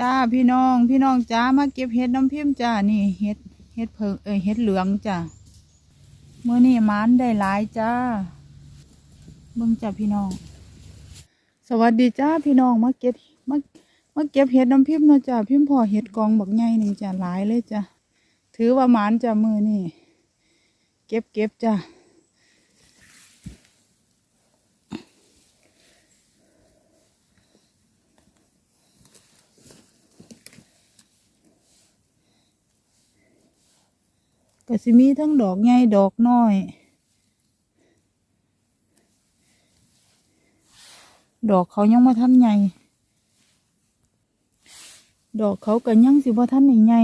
จ้าพี่น้องพี่น้องจ้ามาเก็บเห็ดน้ำพิมพ์จ้านี่เห็ดเห็ดเพิงเอ้ยเห็ดเหลืองจ้าเมื่อนี่มันได้หลายจ้าเบิ่งจ้าพี่น้อง สวัสดีจ้าพี่น้องมาเก็บมามาเก็บเห็ดน้ำพิมพ์เนาะจ้าพิมพ์พอเห็ดกองบักใหญ่หนึ่งจ้าหลายเลยจ้าถือว่ามานจ้ามือนี่ เก็บเก็บจ้า ก็สิมีทั้งดอกใหญ่ดอกน้อย ดอกเขายังมาทันใหญ่ ดอกเขาก็ยังสิบ่ทันใหญ่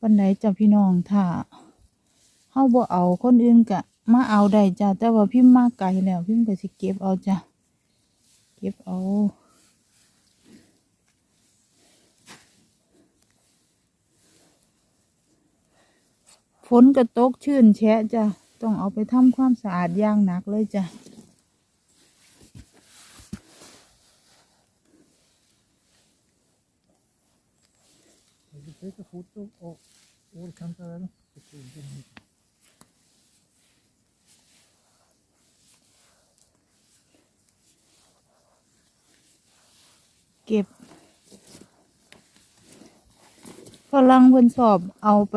ปันไดจ้ะพี่น้องถ้าเฮาบ่เอาคนอื่นก็มาเอาได้จ้ะแต่ว่าพิมพ์มาไกลแล้ว พิมพ์ก็สิเก็บเอาจ้ะเก็บเอา ฝนก็ตกชื่นแฉะจ้ะ ต้องเอาไปทำความสะอาดอย่างหนักเลยจ้ะ Vill du ta foto och årkanten? Det เก็บฝรั่งเพิ่นสอบเอาไป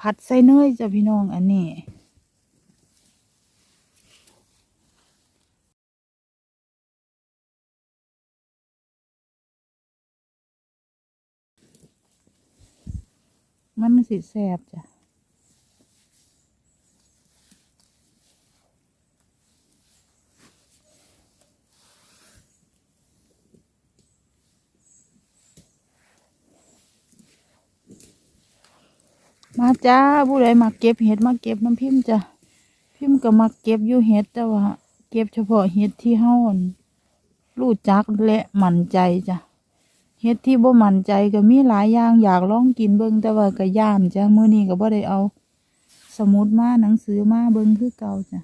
ผัดใส่เนยจ้ะพี่น้องอันนี้มันสิแซ่บจ้ะ มาจ้าผู้ใดมาเก็บเห็ดมาเก็บน้ำพิมพ์จ้ะพิมพ์ก็มาเก็บอยู่เห็ดแต่ว่า เก็บเฉพาะเห็ดที่เฮาอั่นรู้จักและมั่นใจจ้ะเห็ดที่บ่มั่นใจก็มีหลายอย่างอยากลองกินเบิ่งแต่ว่าก็ย่านจ้ะมื้อนี้ก็บ่ได้เอา สมุดมาหนังสือมาเบิ่งคือเก่าจ้ะ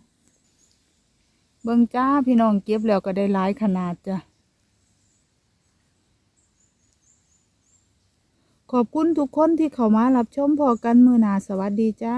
เบิ่งจ้าพี่น้องเก็บแล้วก็ได้หลายขนาดจ้ะ ขอบคุณทุกคนที่เข้ามารับชมพอกันมือหนาสวัสดีจ้า